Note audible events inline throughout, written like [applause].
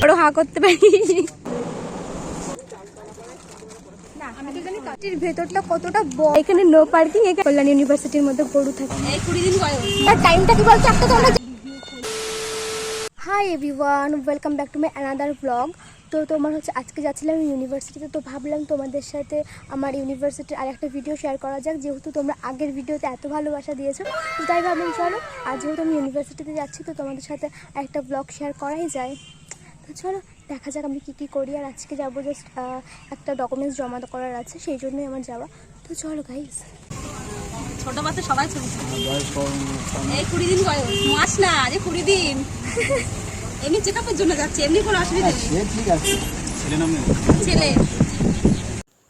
বড় হাঁ করতে পারি। ভেতরটা কতটা বড়? এখানে নো পার্কিং এখানে কল্যাণ ইউনিভার্সিটির মধ্যে গরু থাকে। আর টাইমটা কি বলছো একটা তোমরা hi everyone welcome back to my another blog তো তোমার হচ্ছে আজকে যাচ্ছিলাম ইউনিভার্সিটিতে তো ভাবলাম তোমাদের সাথে আমার ইউনিভার্সিটির আর একটা ভিডিও শেয়ার করা যাক। যেহেতু তোমরা আগের ভিডিওতে এত ভালোবাসা দিয়েছ তাই ভাবলাম চলো আর যেহেতু আমি ইউনিভার্সিটিতে যাচ্ছি তো তোমাদের সাথে একটা ব্লগ শেয়ার করাই যায়। চলো দেখা যাক আমি কী কী করি। আর আজকে যাব জাস্ট একটা ডকুমেন্টস জমা করার আছে সেই জন্যই আমার যাওয়া। তো চলো গাইস ছোট বাচ্চা সবাই ছবি এই কুড়ি দিন মাস না যে কুড়ি দিন। এমনি চেক আপের জন্য যাচ্ছে এমনি কোনো অসুবিধা নেই। ঠিক আছে। ছেলে ছেলে।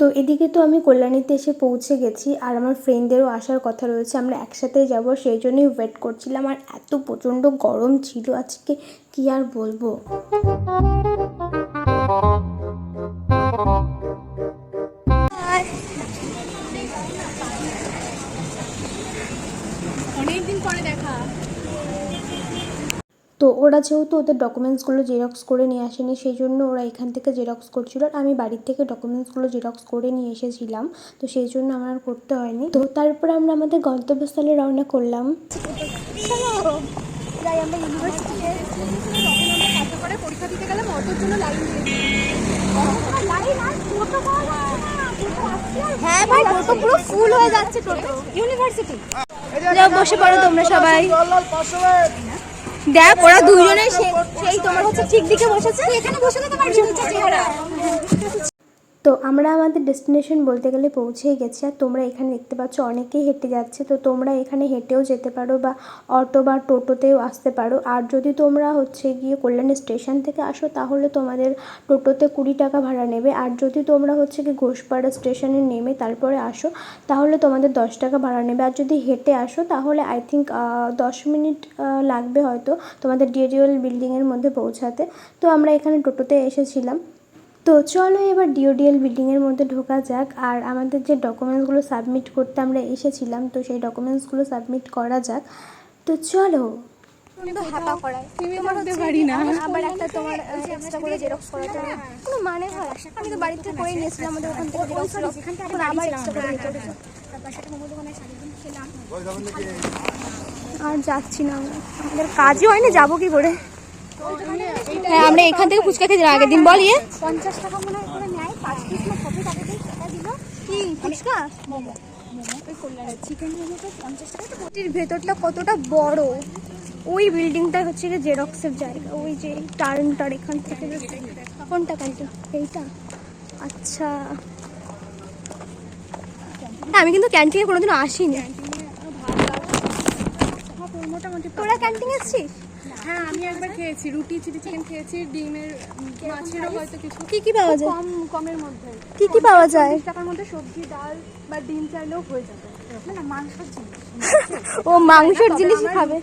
তো এদিকে তো আমি কল্যাণীতে এসে পৌঁছে গেছি আর আমার ফ্রেন্ডদেরও আসার কথা রয়েছে, আমরা একসাথেই যাব, সেই জন্যই ওয়েট করছিলাম। আর এত প্রচণ্ড গরম ছিল, আজকে কি আর বলব? অনেকদিন পরে দেখা। তো ওরা যেহেতু ওদের ডকুমেন্টসগুলো জেরক্স করে নিয়ে আসেনি সেই জন্য ওরা এখান থেকে জেরক্স করছিল। আর আমি বাড়ির থেকে ডকুমেন্টসগুলো জেরক্স করে নিয়ে এসেছিলাম তো সেই জন্য আমার আর করতে হয়নি। তো তারপর আমরা আমাদের গন্তব্যস্থলে রওনা করলাম। যাই আমরা ইউনিভার্সিটিতে করে পরীক্ষা দিতে গেলাম অটোর জন্য লাইন হ্যাঁ ভাই টোটো পুরো ফুল হয়ে যাচ্ছে টোটো। ইউনিভার্সিটি বসে পড়ো তোমরা সবাই। দেখ ওরা দুজনে সেই তোমার হচ্ছে ঠিক দিকে বসেছে। এখানে বসে যেতে পারবি তো আমরা আমাদের ডেস্টিনেশন বলতে গেলে পৌঁছেই গেছি। আর তোমরা এখানে দেখতে পাচ্ছ অনেকেই হেঁটে যাচ্ছে। তো তোমরা এখানে হেঁটেও যেতে পারো বা অটো বা টোটোতেও আসতে পারো। আর যদি তোমরা হচ্ছে গিয়ে কল্যাণী স্টেশন থেকে আসো, তাহলে তোমাদের টোটোতে কুড়ি টাকা ভাড়া নেবে। আর যদি তোমরা হচ্ছে কি ঘোষপাড়া স্টেশনে নেমে তারপরে আসো, তাহলে তোমাদের দশ টাকা ভাড়া নেবে। আর যদি হেঁটে আসো, তাহলে আই থিঙ্ক দশ মিনিট লাগবে হয়তো তোমাদের ডিএডিওএল বিল্ডিংয়ের মধ্যে পৌঁছাতে। তো আমরা এখানে টোটোতে এসেছিলাম। তো চলো এবার ডিওডিএল বিল্ডিংয়ের মধ্যে ঢোকা যাক। আর আমাদের যে ডকুমেন্টসগুলো সাবমিট করতে আমরা এসেছিলাম তো সেই ডকুমেন্টসগুলো সাবমিট করা যাক। তো চলো। করায়। তোমার পারি না। আবার একটা তোমার এক্সট্রা করে জেরক্স করাতে হবে। কোনো মানে হয়? আমি তো বাড়ির থেকে করে নিয়েছিলাম আমাদের ওখান থেকে জেরক্স এখন আবার এক্সট্রা করে নিতে হচ্ছে আর যাচ্ছি না আমরা। আমাদের কাজই হয় না যাব কি করে? হ্যাঁ আমরা এখান থেকে ফুচকা খেয়েছিলাম আগের দিন বল ইয়ে। পঞ্চাশ টাকা মনে হয় করে নেয়। পাঁচ পিস না টাকা দিয়ে দিল। কি ফুচকা? ভেতরটা কতটা বড়। ওই বিল্ডিংটা হচ্ছে গিয়ে জেরক্সের জায়গা। ওই যে টার্নটার এখান থেকে কোনটা ক্যান্টিন এইটা? আচ্ছা। হ্যাঁ আমি কিন্তু ক্যান্টিনে কোনোদিনও আসিনি। তোরা ক্যান্টিনে এসছিস? হ্যাঁ আমি একবার খেয়েছি। রুটি চিলি চিকেন খেয়েছি ডিমের মাছেরও হয়তো কিছু। কি কি পাওয়া যায়? কম কমের মধ্যে। কি কি পাওয়া যায়? টাকার মধ্যে সবজি ডাল বা ডিম চাইলেও হয়ে যাবে। না না মাংসের জিনিস। ও মাংসের জিনিসই খাবে?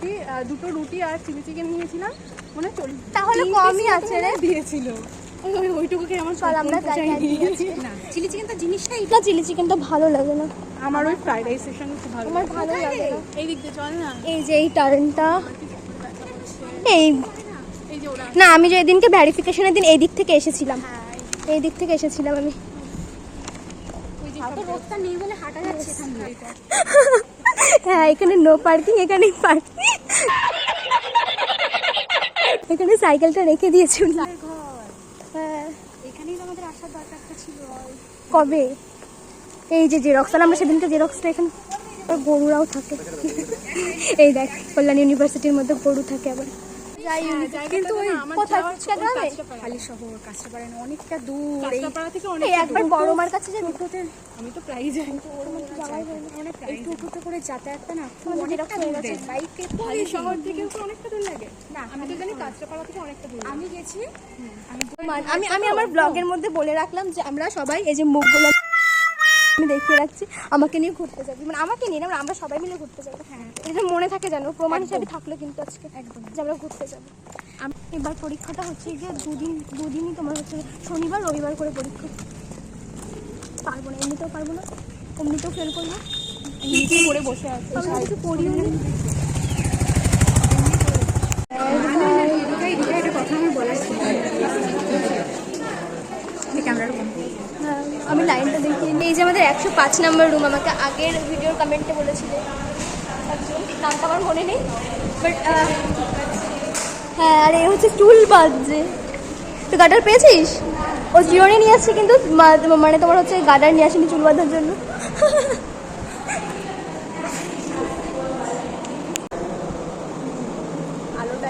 দুটো রুটি আর চিলি চিকেন নিয়েছিলাম। মানে চল্লিশ তাহলে কমই আছে রে। দিয়েছিল। আমার চল আমরা [laughs] না। চিলি চিকেন তো জিনিসটাই। না চিলি চিকেনটা ভালো লাগে না। আমার ওই ফ্রাইড রাইসের সঙ্গে খুব ভালো আমার ভালো লাগে এই দিক দিয়ে চল না। এই যে এই টার্নটা। এই না, আমি যে এদিনকে ভ্যারিফিকেশনের দিন এই দিক থেকে এসেছিলাম। এই দিক থেকে এসেছিলাম আমি। হ্যাঁ এখানে নো পার্কিং এখানে পার্কিং এখানে সাইকেলটা রেখে দিয়েছি এখানেই কবে? এই যে জেরক্স আর আমরা সেদিনকে জেরক্সটা এখানে গরুরাও থাকে। এই দেখ, কল্যাণ ইউনিভার্সিটির মধ্যে গরু থাকে আবার। কিন্তু ওই কোথায় ফুচকা গ্রামে? খালি শহর কাঁচরাপাড়া না অনেকটা দূর। কাঁচরাপাড়া থেকে অনেক একবার বড় মার কাছে যাবি? আমি তো প্রায় যাই। অনেক এই টোটোতে করে যাতায়াতটা না খুব অনেকটা দূর বাইকে খালি শহর থেকে তো অনেকটা দূর লাগে। না আমি তো জানি কাঁচরাপাড়া থেকে অনেকটা দূর। আমি গেছি। আমি আমি আমার ব্লগের মধ্যে বলে রাখলাম যে আমরা সবাই এই যে মুখগুলো আমি দেখিয়ে রাখছি। আমাকে নিয়ে ঘুরতে যাবি। মানে আমাকে নিয়ে না, আমরা- আমরা সবাই মিলে ঘুরতে যাব। হ্যাঁ এটা মনে থাকে জানো প্রমাণ হিসাবে থাকল কিন্তু আজকে একদম। যে আমরা ঘুরতে যাব। এবার পরীক্ষাটা হচ্ছে গিয়ে দুদিন দুদিনই তোমার হচ্ছে শনিবার রবিবার করে পরীক্ষা। পারব না এমনিতেও পারব না এমনিতেও ফেল করব। করে বসে আছে কিছু নি। কথা আমার বলার ছিল আমি লাইনটা দেখিয়ে নিই। এই যে আমাদের একশো পাঁচ নম্বর রুম আমাকে আগের ভিডিওর কমেন্টে বলেছিলেন একজন, নামটা আমার মনে নেই বাট হ্যাঁ আর এ হচ্ছে চুল বাজছে। তুই গার্ডার পেয়েছিস? ও জিরোনে নিয়ে আসছে কিন্তু মানে তোমার হচ্ছে গাডার নিয়ে আসেনি চুল বাঁধার জন্য [laughs] আলোটা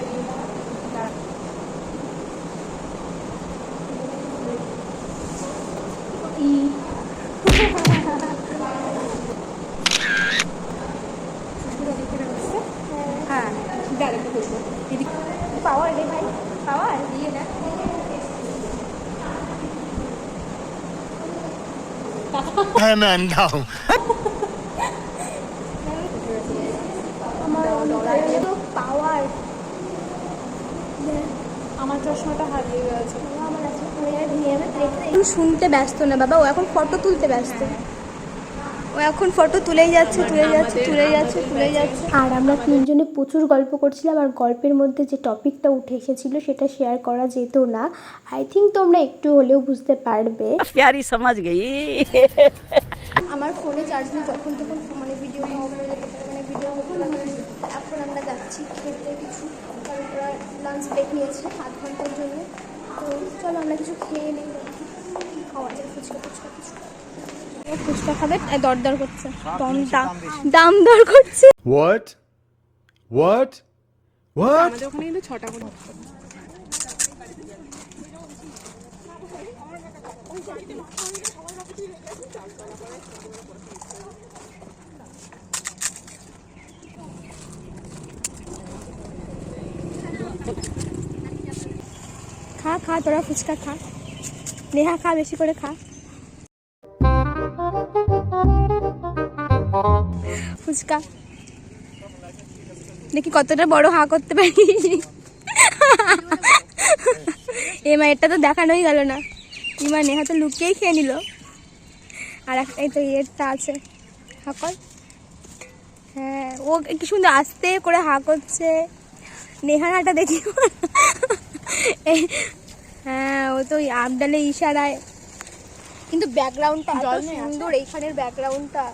হ্যাঁ ডাইরেক্ট করব পাওয়ার রে ভাই পাওয়ার দিয়ে না 太难当。পাওয়ার আমার চশমাটা হারিয়ে গেছে। শুনতে ব্যস্ত না বাবা ও এখন ফটো তুলতে ব্যস্ত। ও এখন ফটো তুলেই যাচ্ছে তুলে যাচ্ছে তুলে যাচ্ছে তুলে যাচ্ছে। আর আমরা তিনজনে প্রচুর গল্প করছিলাম আর গল্পের মধ্যে যে টপিকটা উঠে এসেছিল সেটা শেয়ার করা যেত না। আই থিঙ্ক তোমরা একটু হলেও বুঝতে পারবে। প্যারি সমাজ আমার ফোনে চার্জ নেই তখন তখন মানে ভিডিও মানে ভিডিও এখন আমরা যাচ্ছি খেতে কিছু লাঞ্চ ব্রেক নিয়েছে আধ ঘণ্টার জন্য। তো চলো আমরা কিছু খেয়ে নিই। খাওয়া যায়? ফুচকা ফুচকা কিছু। ফুচকা খাবে আর দর দর করছে দাম দাম দর করছে What? What? What? আমাদের ওখানে কিন্তু ছটা করে খা খা তোরা ফুচকা খা নেহা খা বেশি করে খা ফুচকা। দেখি কতটা বড় হা করতে পারি। এ মা এটা তো দেখানোই গেল না। ইমা নেহা তো লুকিয়েই খেয়ে নিল। আর এই তো এরটা আছে। হা কর। হ্যাঁ ও কি সুন্দর আস্তে করে হা করছে। নেহার হাটা দেখি। হ্যাঁ ও তো ওই আবডালে ইশারায়। কিন্তু ব্যাকগ্রাউন্ডটা সুন্দর এইখানের ব্যাকগ্রাউন্ডটা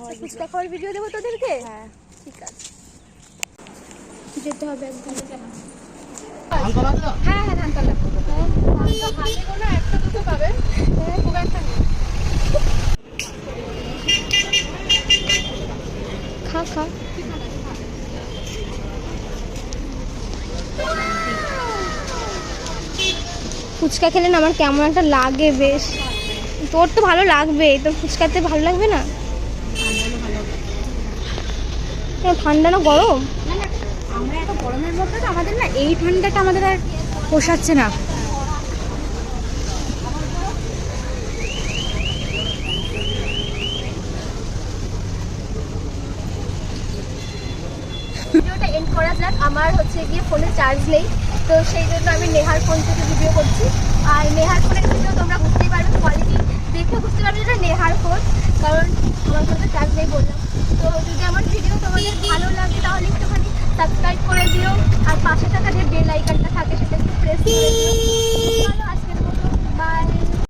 আচ্ছা ফুচকা খাওয়ার ভিডিও দেবো তোদেরকে? হ্যাঁ ঠিক আছে। যেতে হবে একদম। হ্যাঁ হ্যাঁ হাতে কোনো একটা দুটো পাবে খুব একটা নেই খা খা। ফুচকা খেলে না আমার কেমন একটা লাগে বেশ। তোর তো ভালো লাগবে তোর ফুচকাতে ভালো লাগবে না কেন, ঠান্ডা না গরম? আমরা এত গরমের মধ্যে তো আমাদের না এই ঠান্ডাটা আমাদের আর পোষাচ্ছে না। ভিডিওটা এন্ড করা যাক। আমার হচ্ছে গিয়ে ফোনে চার্জ নেই তো সেই জন্য আমি নেহার ফোন থেকে ভিডিও করছি। আর নেহার ফোনের ভিডিও তোমরা বুঝতেই পারবে কোয়ালিটি দেখে বুঝতে পারবে যেটা নেহার ফোন কারণ আমার মতো চাকরি বললাম। তো যদি আমার ভিডিও তোমাদের ভালো লাগে, তাহলে একটুখানি সাবস্ক্রাইব করে দিও। আর পাশে থাকা যে বেল আইকনটা থাকে, সেটা একটু প্রেস করে দিও। ভালো